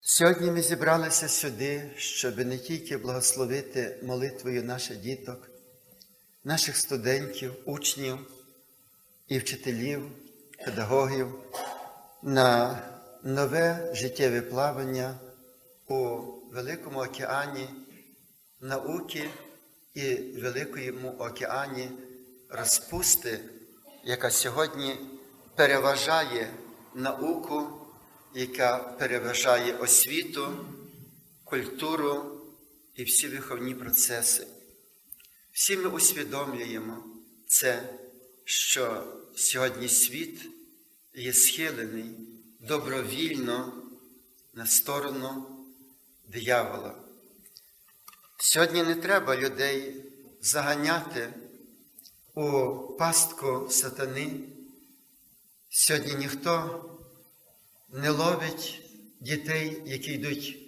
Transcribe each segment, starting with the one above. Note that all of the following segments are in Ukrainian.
Сьогодні ми зібралися сюди, щоб не тільки благословити молитвою наших діток, наших студентів, учнів і вчителів, педагогів на нове життєве плавання у Великому океані науки і Великому океані розпусти, яка сьогодні переважає науку, яка переважає освіту, культуру і всі виховні процеси. Всі ми усвідомлюємо це, що сьогодні світ є схилений добровільно на сторону диявола. Сьогодні не треба людей заганяти у пастку сатани. Сьогодні ніхто не ловить дітей, які йдуть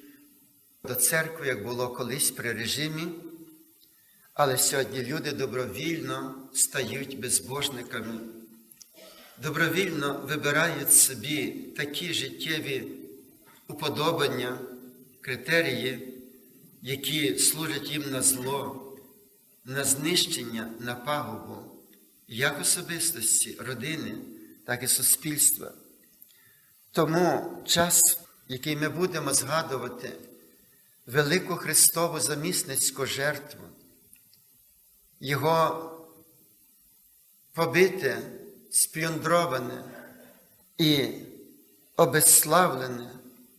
до церкви, як було колись при режимі, але сьогодні люди добровільно стають безбожниками, добровільно вибирають собі такі життєві уподобання, критерії, які служать їм на зло, на знищення, на пагубу, як особистості, родини, так і суспільства. Тому час, який ми будемо згадувати, велику Христову замісницьку жертву, Його побите, сплюндроване і обезславлене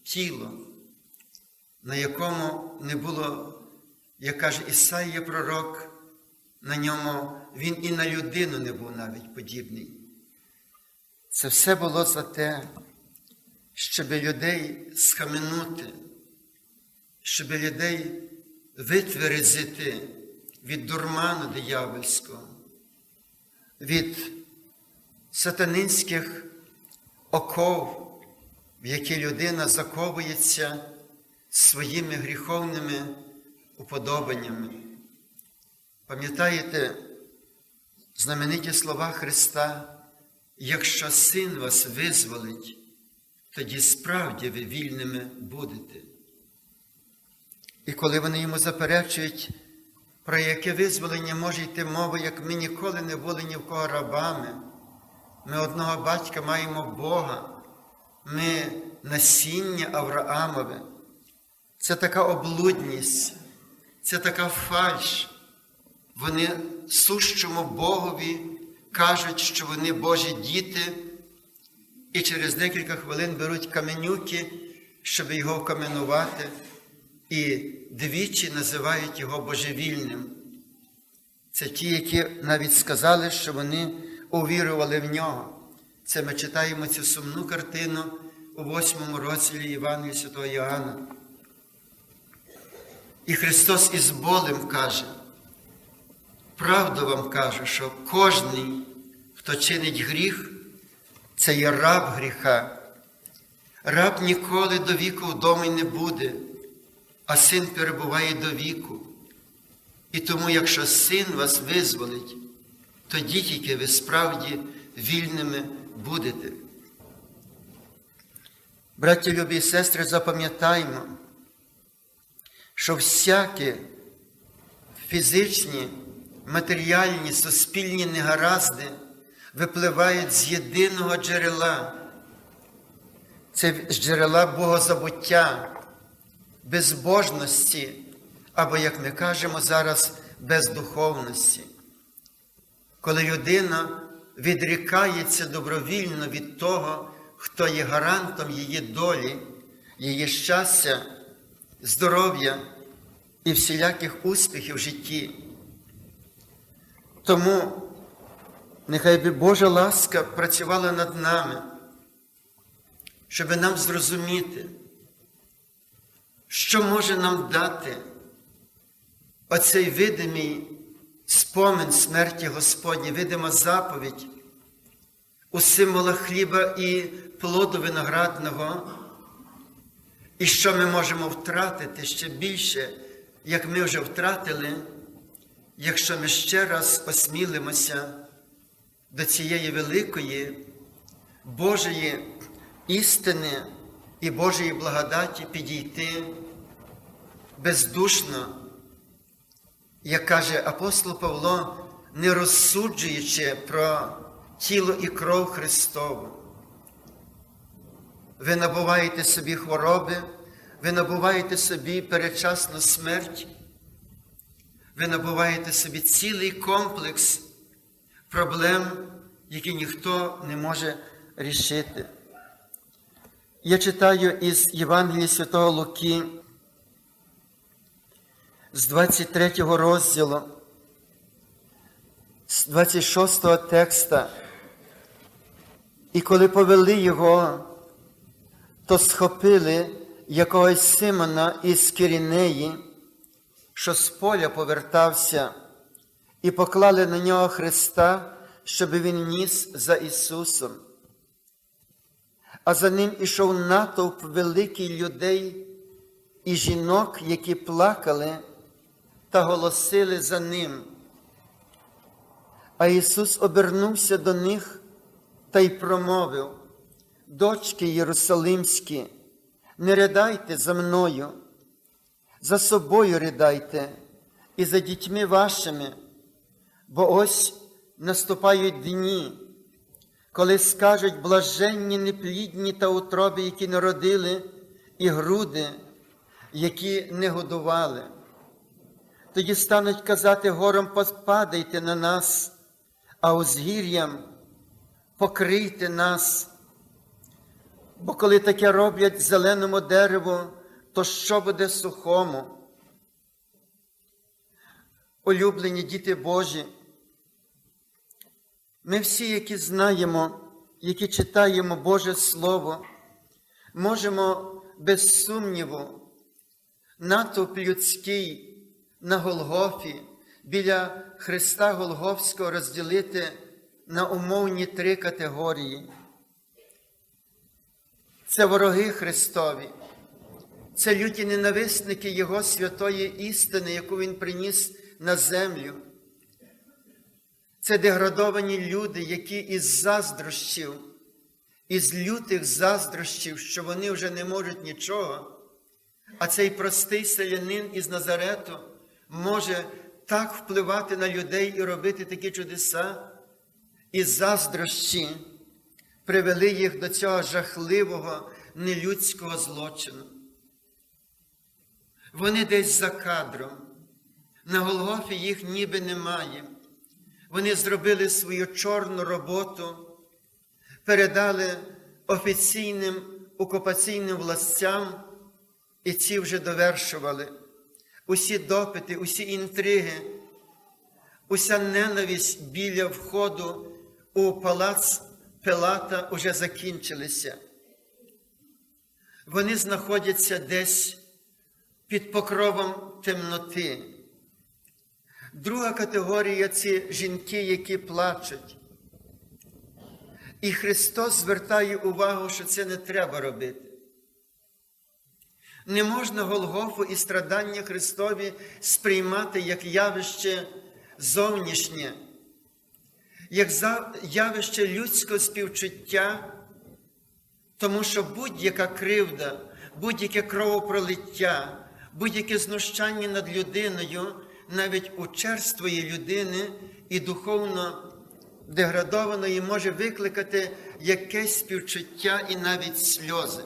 тіло, на якому не було, як каже Ісаїя пророк, на ньому він і на людину не був навіть подібний. Це все було за те, щоб людей схаменути, щоб людей витверезити від дурману диявольського, від сатанинських оков, в які людина заковується своїми гріховними уподобаннями. Пам'ятаєте знамениті слова Христа, якщо син вас визволить, тоді справді ви вільними будете. І коли вони йому заперечують, про яке визволення може йти мова, як ми ніколи не були ні в кого рабами, ми одного батька маємо Бога, ми насіння Авраамове. Це така облудність, це така фальш. Вони сущому Богові кажуть, що вони Божі діти, і через декілька хвилин беруть каменюки, щоб його вкаменувати, і двічі називають його божевільним. Це ті, які навіть сказали, що вони увірували в нього. Це ми читаємо цю сумну картину у восьмому розділі Івангелія Святого Йоанна. І Христос із болем каже, правду вам кажу, що кожний, хто чинить гріх, це є раб гріха. Раб ніколи до віку вдома не буде, а син перебуває до віку. І тому, якщо син вас визволить, тоді тільки ви справді вільними будете. Браті любі і сестри, запам'ятаймо, що всякі фізичні, матеріальні, суспільні негаразди випливають з єдиного джерела. Це джерела богозабуття, безбожності, або, як ми кажемо зараз, бездуховності. Коли людина відрікається добровільно від того, хто є гарантом її долі, її щастя, здоров'я і всіляких успіхів в житті. Тому нехай би Божа ласка працювала над нами, щоб нам зрозуміти, що може нам дати оцей видимий спомин смерті Господні, видима заповідь у символах хліба і плоду виноградного, і що ми можемо втратити ще більше, як ми вже втратили, якщо ми ще раз осмілимося до цієї великої Божої істини і Божої благодаті підійти бездушно, як каже апостол Павло, не розсуджуючи про тіло і кров Христову. Ви набуваєте собі хвороби, ви набуваєте собі передчасну смерть, ви набуваєте собі цілий комплекс проблем, які ніхто не може рішити. Я читаю із Євангелія Святого Луки з 23 розділу, з 26 текста. І коли повели його, то схопили якогось Симона із Кирінеї, що з поля повертався, і поклали на нього Христа, щоб він ніс за Ісусом. А за ним ішов натовп великий людей і жінок, які плакали та голосили за ним. А Ісус обернувся до них та й промовив, дочки Єрусалимські, не ридайте за мною, за собою ридайте і за дітьми вашими, бо ось наступають дні, коли скажуть блаженні неплідні та утроби, які народили, і груди, які не годували. Тоді стануть казати гором, падайте на нас, а узгір'ям покрийте нас. Бо коли таке роблять зеленому дереву, то що буде сухому? Улюблені діти Божі, ми всі, які знаємо, які читаємо Боже Слово, можемо без сумніву натовп людський на Голгофі біля Христа Голгофського розділити на умовні три категорії. Це вороги Христові, це люті ненависники Його святої істини, яку Він приніс на землю. Це деградовані люди, які із заздрощів, із лютих заздрощів, що вони вже не можуть нічого, а цей простий селянин із Назарету може так впливати на людей і робити такі чудеса, і заздрощі привели їх до цього жахливого нелюдського злочину. Вони десь за кадром, на Голгофі їх ніби немає. Вони зробили свою чорну роботу, передали офіційним окупаційним властям, і ці вже довершували усі допити, усі інтриги, уся ненависть біля входу у палац Пилата уже закінчилися. Вони знаходяться десь під покровом темноти. Друга категорія це жінки, які плачуть. І Христос звертає увагу, що це не треба робити. Не можна Голгофу і страдання Христові сприймати як явище зовнішнє, як явище людського співчуття, тому що будь-яка кривда, будь-яке кровопролиття, будь-яке знущання над людиною, навіть у черствої людини і духовно деградованої може викликати якесь співчуття і навіть сльози.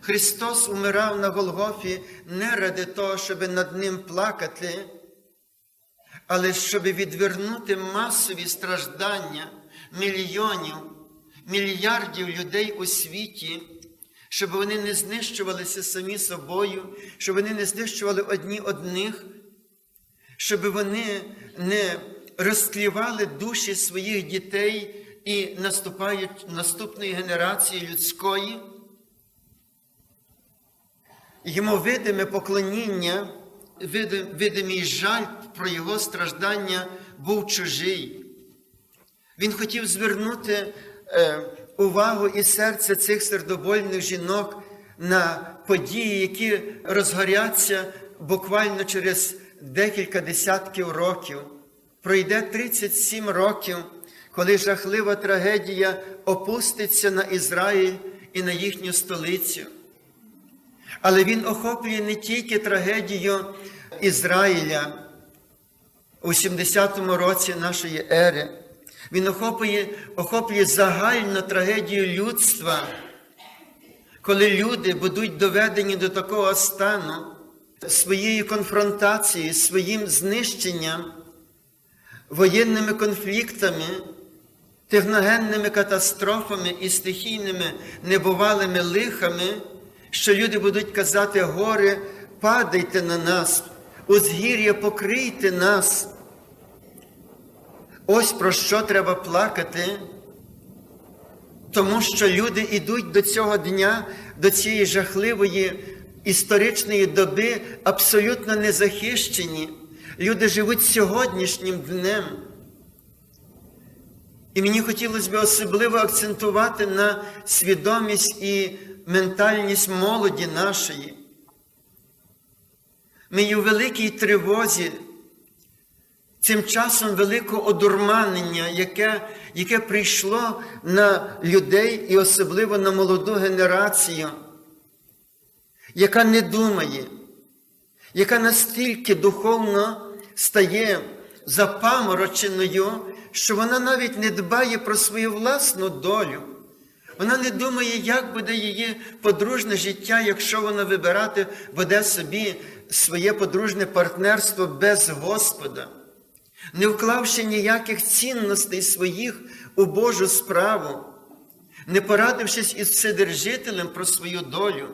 Христос умирав на Голгофі не ради того, щоб над Ним плакати, але щоб відвернути масові страждання мільйонів, мільярдів людей у світі, щоб вони не знищувалися самі собою, щоб вони не знищували одні одних, щоб вони не розклівали душі своїх дітей і наступають наступної генерації людської. Йому видиме поклоніння, видимий жаль про його страждання був чужий. Він хотів звернути е, увагу і серце цих сердобольних жінок на події, які розгоряться буквально через декілька десятків років. Пройде 37 років, коли жахлива трагедія опуститься на Ізраїль і на їхню столицю. Але він охоплює не тільки трагедію Ізраїля у 70-му році нашої ери, він охоплює, охоплює загальну трагедію людства, коли люди будуть доведені до такого стану своєю конфронтацією, своїм знищенням, воєнними конфліктами, техногенними катастрофами і стихійними небувалими лихами, що люди будуть казати, гори, падайте на нас, узгір'я покрийте нас. Ось про що треба плакати, тому що люди йдуть до цього дня, до цієї жахливої історичної доби абсолютно незахищені. Люди живуть сьогоднішнім днем. І мені хотілося б особливо акцентувати на свідомість і ментальність молоді нашої. Ми є у великій тривозі, цим часом великого одурманення, яке, яке прийшло на людей і особливо на молоду генерацію, яка не думає, яка настільки духовно стає запамороченою, що вона навіть не дбає про свою власну долю. Вона не думає, як буде її подружне життя, якщо вона вибирати буде собі своє подружне партнерство без Господа, не вклавши ніяких цінностей своїх у Божу справу, не порадившись із Вседержителем про свою долю.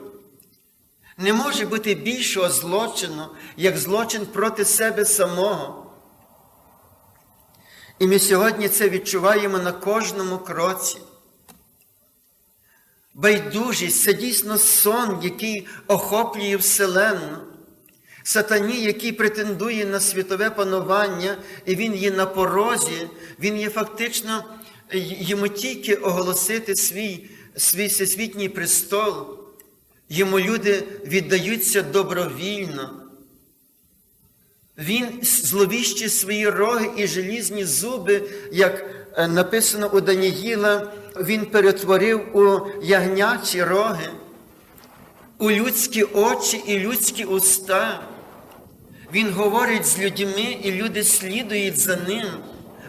Не може бути більшого злочину, як злочин проти себе самого. І ми сьогодні це відчуваємо на кожному кроці. Байдужість це дійсно сон, який охоплює Вселенну. Сатані, який претендує на світове панування, і він є на порозі, він є фактично йому тільки оголосити свій, свій всесвітній престол. Йому люди віддаються добровільно. Він зловіщі свої роги і желізні зуби, як написано у Даніїла, він перетворив у ягнячі роги, у людські очі і людські уста. Він говорить з людьми, і люди слідують за ним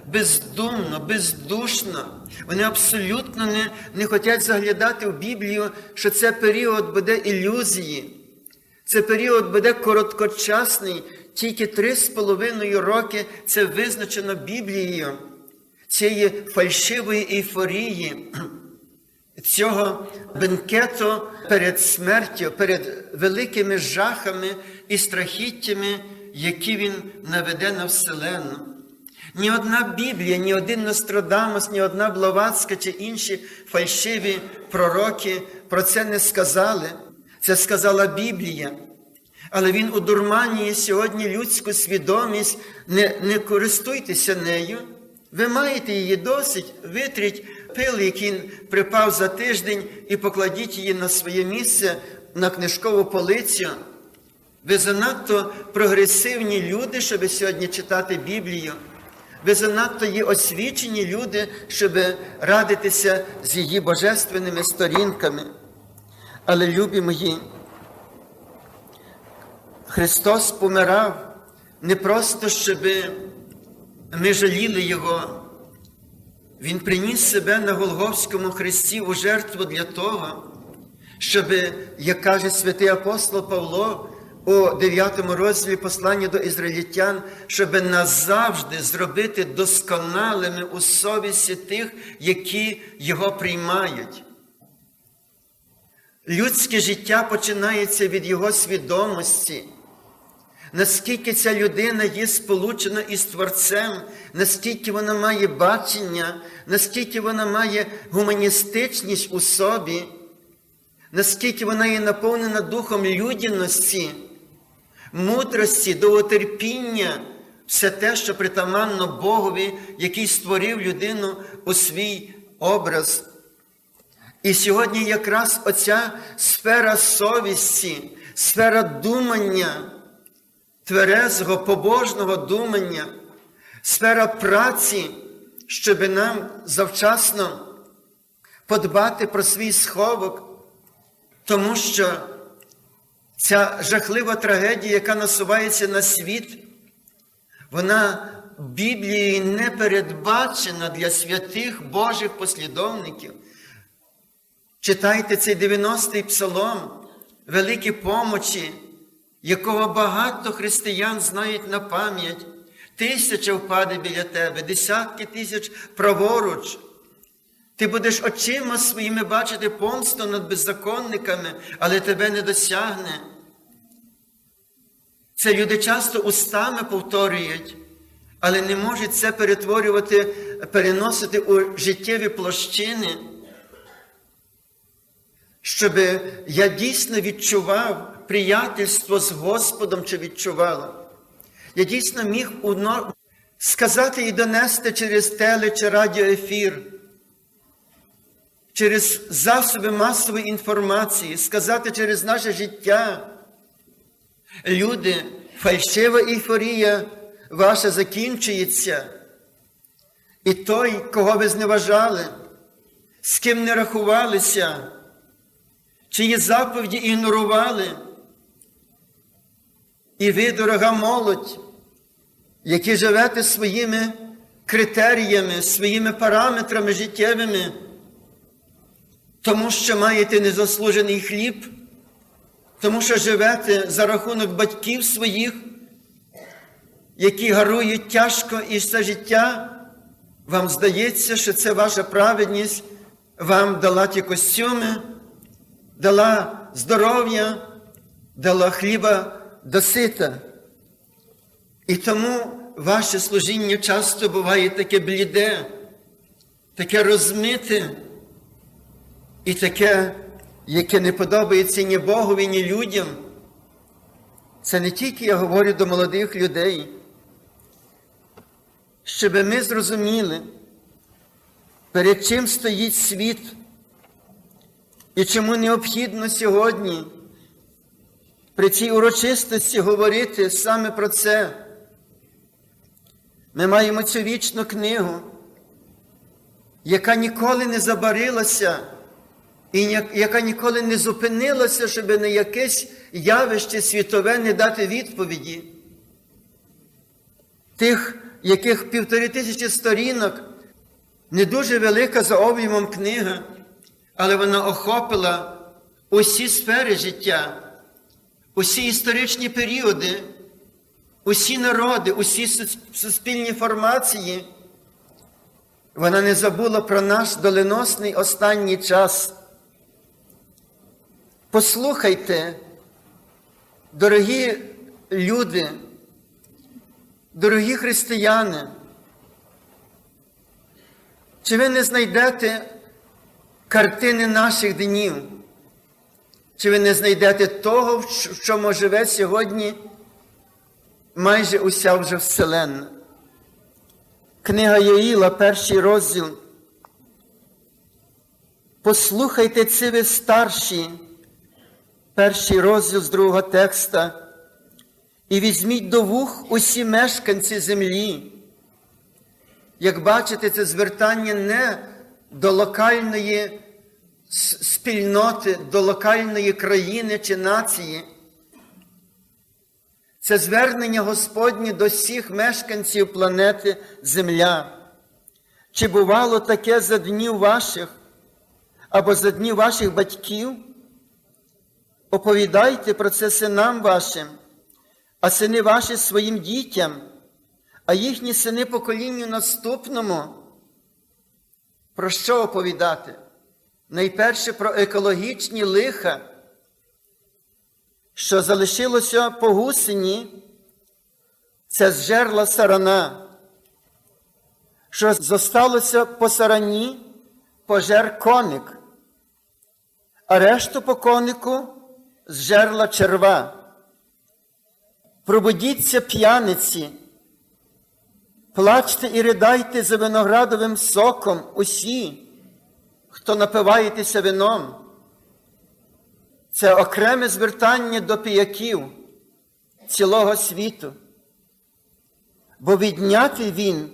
бездумно, бездушно. Вони абсолютно не, не хочуть заглядати в Біблію, що це період буде ілюзії. Це період буде короткочасний, тільки три з половиною роки це визначено Біблією, цієї фальшивої ейфорії, цього бенкету перед смертю, перед великими жахами і страхіттями, які він наведе на Вселенну. Ні одна Біблія, ні один Нострадамус, ні одна Блаватська чи інші фальшиві пророки про це не сказали. Це сказала Біблія. Але він удурманює сьогодні людську свідомість, не, не користуйтеся нею. Ви маєте її досить, витріть пил, який припав за тиждень, і покладіть її на своє місце на книжкову полицю. Ви занадто прогресивні люди, щоб сьогодні читати Біблію. Ви занадто є освічені люди, щоб радитися з її божественними сторінками. Але, любі мої, Христос помирав не просто, щоб ми жаліли Його. Він приніс себе на Голговському хресті у жертву для того, щоб, як каже святий апостол Павло у 9 розділі послання до ізраїльтян, щоб назавжди зробити досконалими у совісті тих, які його приймають. Людське життя починається від його свідомості. Наскільки ця людина є сполучена із Творцем, наскільки вона має бачення, наскільки вона має гуманістичність у собі, наскільки вона є наповнена духом людяності, мудрості, довготерпіння, все те, що притаманно Богові, який створив людину у свій образ. І сьогодні якраз оця сфера совісті, сфера думання, тверезого, побожного думання, сфера праці, щоб нам завчасно подбати про свій сховок, тому що ця жахлива трагедія, яка насувається на світ, вона Біблією не передбачена для святих Божих послідовників. Читайте цей 90-й псалом, великі помочі, якого багато християн знають на пам'ять. Тисяча впаде біля тебе, десятки тисяч праворуч. Ти будеш очима своїми бачити помсту над беззаконниками, але тебе не досягне. Це люди часто устами повторюють, але не можуть це перетворювати, переносити у життєві площини. Щоб я дійсно відчував приятельство з Господом чи відчувала. Я дійсно міг сказати і донести через теле чи радіоефір, через засоби масової інформації, сказати через наше життя. Люди, фальшива ейфорія ваша закінчується. І той, кого ви зневажали, з ким не рахувалися, чиї заповіді ігнорували. І ви, дорога молодь, які живете своїми критеріями, своїми параметрами життєвими, тому що маєте незаслужений хліб, тому що живете за рахунок батьків своїх, які гарують тяжко і все життя, вам здається, що це ваша праведність, вам дала ті костюми, дала здоров'я, дала хліба досита. І тому ваше служіння часто буває таке бліде, таке розмите і таке, яке не подобається ні Богові, ні людям. Це не тільки я говорю до молодих людей, щоб ми зрозуміли, перед чим стоїть світ і чому необхідно сьогодні при цій урочистості говорити саме про це. Ми маємо цю вічну книгу, яка ніколи не забарилася і яка ніколи не зупинилася, щоб на якесь явище світове не дати відповіді. Тих, яких півтори тисячі сторінок, не дуже велика за об'ємом книга, але вона охопила усі сфери життя усі історичні періоди, усі народи, усі суспільні формації, вона не забула про наш доленосний останній час. Послухайте, дорогі люди, дорогі християни, чи ви не знайдете картини наших днів? Чи ви не знайдете того, в чому живе сьогодні майже уся вже Вселенна? Книга Єїла, перший розділ. Послухайте це ви старші, перший розділ з другого текста, і візьміть до вух усі мешканці землі. Як бачите, це звертання не до локальної спільноти до локальної країни чи нації. Це звернення Господнє до всіх мешканців планети Земля. Чи бувало таке за днів ваших або за днів ваших батьків? Оповідайте про це синам вашим, а сини ваші своїм дітям, а їхні сини поколінню наступному. Про що оповідати? найперше про екологічні лиха, що залишилося по гусені, це зжерла сарана, що зосталося по сарані пожер коник, а решту по конику зжерла черва. Пробудіться п'яниці, плачте і ридайте за виноградовим соком усі хто напиваєтеся вином, це окреме звертання до піяків цілого світу, бо відняти він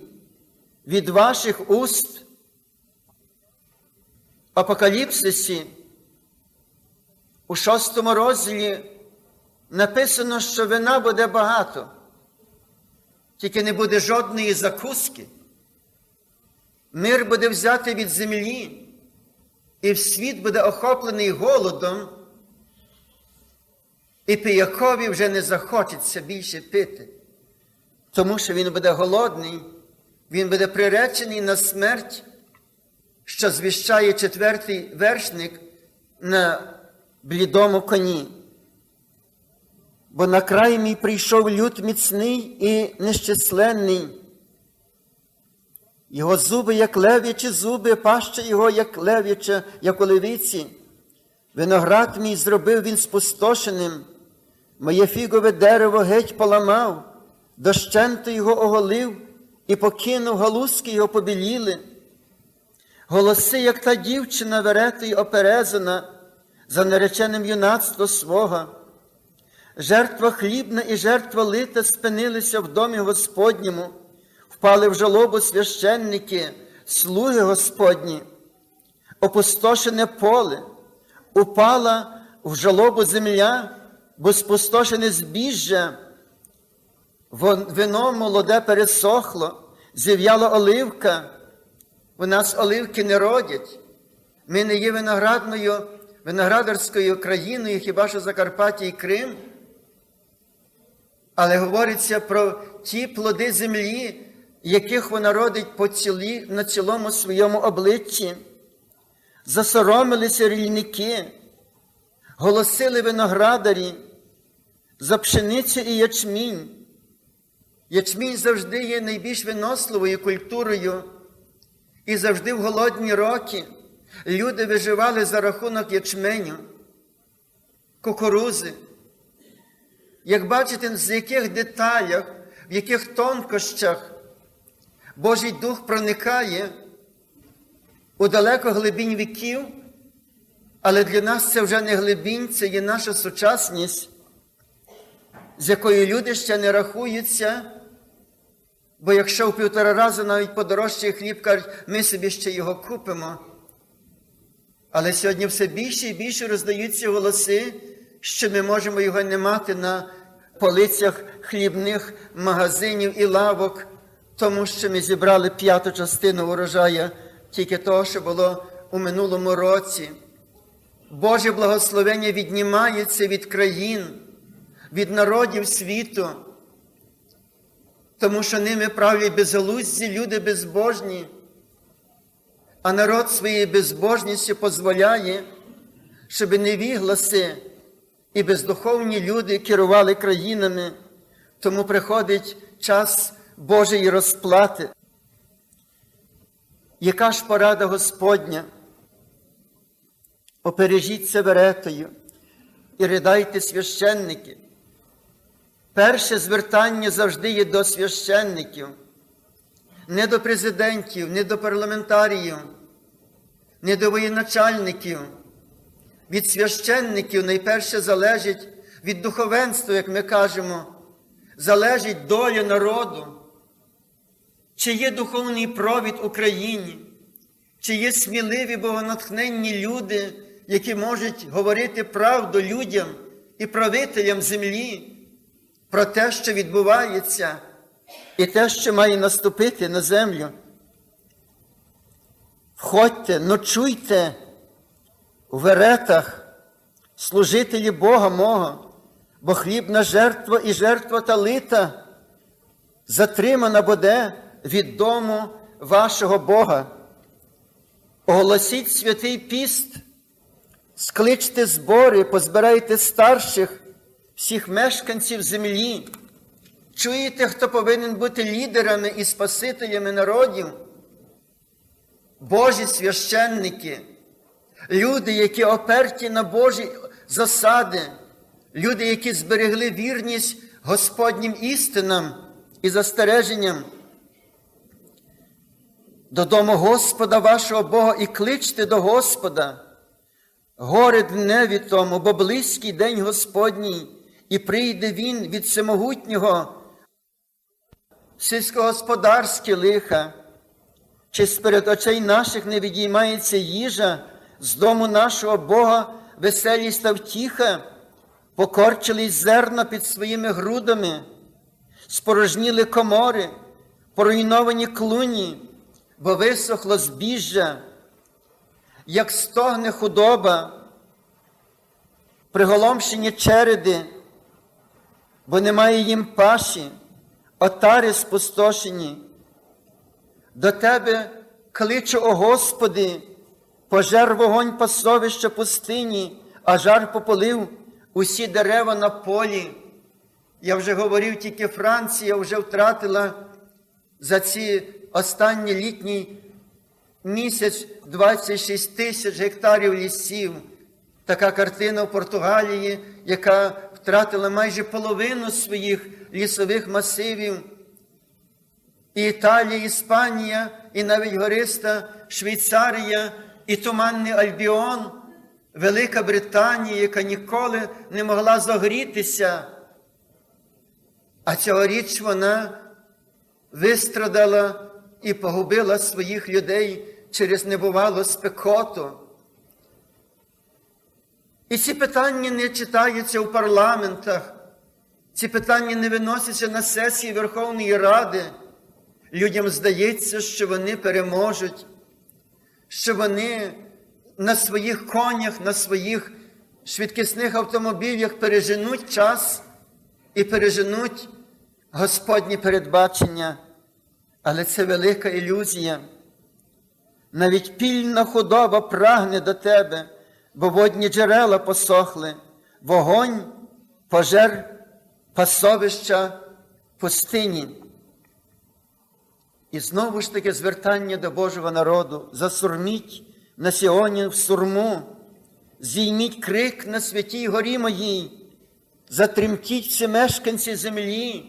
від ваших уст Апокаліпсисі у шостому розділі написано, що вина буде багато, тільки не буде жодної закуски. Мир буде взятий від землі, і світ буде охоплений голодом, і пиякові вже не захочеться більше пити, тому що він буде голодний, він буде приречений на смерть, що звіщає четвертий вершник на блідому коні. Бо на край мій прийшов люд міцний і нещисленний. Його зуби, як лев'ячі зуби, паща його, як лев'яча, як у левиці. Виноград мій зробив він спустошеним, моє фігове дерево геть поламав, дощенто його оголив і покинув галузки його побіліли. Голоси, як та дівчина верети й оперезана, за нареченим юнацтво свого. Жертва хлібна і жертва лита спинилися в домі Господньому, впали в жалобу священники, слуги Господні, опустошене поле, упала в жалобу земля, бо спустошене збіжжя, вино молоде пересохло, зів'яла оливка. У нас оливки не родять. Ми не є виноградною, виноградарською країною, хіба що Закарпаття і Крим. Але говориться про ті плоди землі, яких вона родить по цілі, на цілому своєму обличчі. Засоромилися рільники, голосили виноградарі за пшеницю і ячмінь. Ячмінь завжди є найбільш виносливою культурою, і завжди в голодні роки люди виживали за рахунок ячменю, кукурузи. Як бачите, з яких деталях, в яких тонкощах Божий Дух проникає у далеко глибінь віків, але для нас це вже не глибінь, це є наша сучасність, з якою люди ще не рахуються. Бо якщо в півтора рази навіть подорожчий хліб кажуть, ми собі ще його купимо. Але сьогодні все більше і більше роздаються голоси, що ми можемо його не мати на полицях хлібних магазинів і лавок, тому що ми зібрали п'яту частину урожаю тільки того, що було у минулому році. Боже благословення віднімається від країн, від народів світу тому що ними правлять безголузді люди безбожні, а народ своєю безбожністю дозволяє, щоб невігласи і бездуховні люди керували країнами, тому приходить час Божої розплати. Яка ж порада Господня? Опережіться веретою і ридайте священники. Перше звертання завжди є до священників, не до президентів, не до парламентаріїв, не до воєначальників. Від священників найперше залежить від духовенства, як ми кажемо, залежить доля народу, чи є духовний провід Україні, чи є сміливі богонатхненні люди, які можуть говорити правду людям і правителям землі про те, що відбувається, і те, що має наступити на землю. Входьте, ночуйте у веретах, служителі Бога мого, бо хлібна жертва і жертва талита затримана буде від дому вашого Бога. Оголосіть святий піст, скличте збори, позбирайте старших всіх мешканців землі. Чуєте, хто повинен бути лідерами і спасителями народів? Божі священники, люди, які оперті на Божі засади, люди, які зберегли вірність Господнім істинам і застереженням. Додому Господа вашого Бога і кличте до Господа. Горе дневі тому, бо близький день Господній, і прийде Він від всемогутнього, сільськогосподарські лиха, чи з перед очей наших не відіймається їжа, з дому нашого Бога веселість та втіха, покорчились зерна під своїми грудами, спорожніли комори, поруйновані клуні, бо висохло збіжжя, як стогне худоба, приголомшені череди, бо немає їм паші, отари спустошені. До тебе кличу, о Господи, пожер вогонь пасовища пустині, а жар пополив усі дерева на полі. Я вже говорив, тільки Франція вже втратила за ці останні літні місяць 26 тисяч гектарів лісів. Така картина в Португалії, яка втратила майже половину своїх лісових масивів. І Італія, Іспанія, і навіть гориста Швейцарія, і туманний Альбіон, Велика Британія, яка ніколи не могла загорітися. А цьогоріч вона вистрадала і погубила своїх людей через небувалу спекоту. І ці питання не читаються у парламентах, ці питання не виносяться на сесії Верховної Ради. Людям здається, що вони переможуть, що вони на своїх конях, на своїх швидкісних автомобілях переженуть час і переженуть Господні передбачення. Але це велика ілюзія. Навіть пільна худоба прагне до тебе, бо водні джерела посохли, вогонь, пожер, пасовища пустині. І знову ж таки звертання до Божого народу. Засурміть на Сіоні в сурму, зійміть крик на святій горі моїй, затремтіть всі мешканці землі.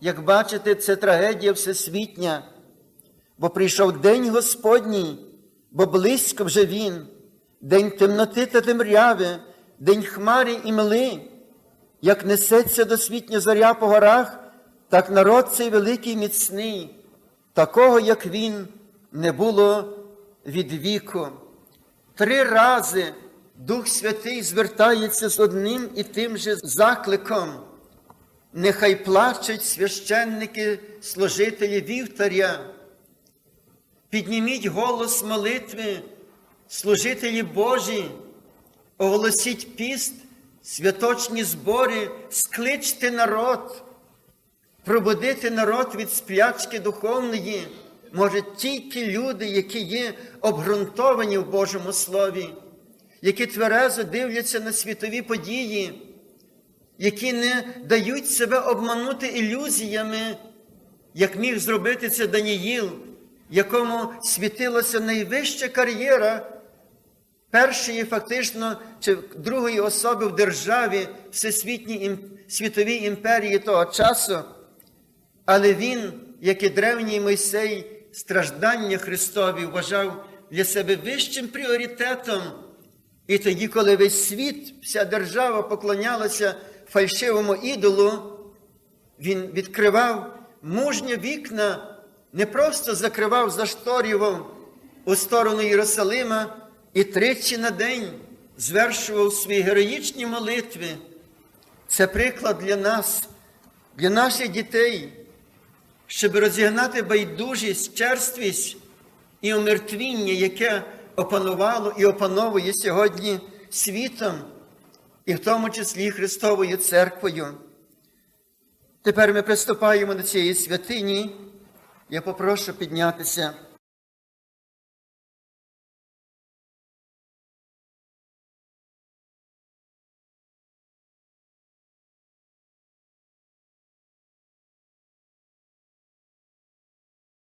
Як бачите, це трагедія всесвітня, бо прийшов день Господній, бо близько вже він, день темноти та темряви, день хмари і мли, як несеться досвітня зоря по горах, так народ цей великий міцний. Такого, як він, не було від віку. Три рази Дух Святий звертається з одним і тим же закликом. Нехай плачуть священники, служителі вівтаря. Підніміть голос молитви, служителі Божі, оголосіть піст, святочні збори, скличте народ пробудити народ від сплячки духовної можуть тільки люди, які є обґрунтовані в Божому Слові, які тверезо дивляться на світові події, які не дають себе обманути ілюзіями, як міг зробити це Даніїл, якому світилася найвища кар'єра. Першої, фактично, чи другої особи в державі Всесвітній світовій імперії того часу, але він, як і древній Мойсей, страждання Христові вважав для себе вищим пріоритетом. І тоді, коли весь світ, вся держава поклонялася фальшивому ідолу, він відкривав мужні вікна, не просто закривав, зашторював у сторону Єрусалима і тричі на день звершував свої героїчні молитви. Це приклад для нас, для наших дітей щоб розігнати байдужість, черствість і омертвіння, яке опанувало і опановує сьогодні світом, і в тому числі Христовою церквою. Тепер ми приступаємо до цієї святині. Я попрошу піднятися